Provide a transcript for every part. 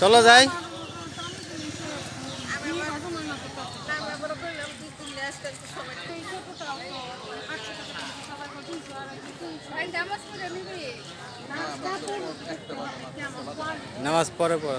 চলো যাই। নামাজ পরে পড়া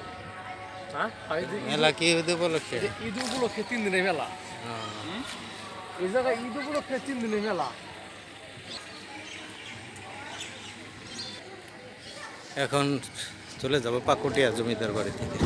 মেলা কি ঈদ উপলক্ষে? ঈদ উপলক্ষে তিন দিনের মেলা। হ্যাঁ। এই জায়গায় ঈদ উপলক্ষে তিন দিনের মেলা। এখন চলে যাব পাকুটিয়া জমিদার বাড়ি থেকে।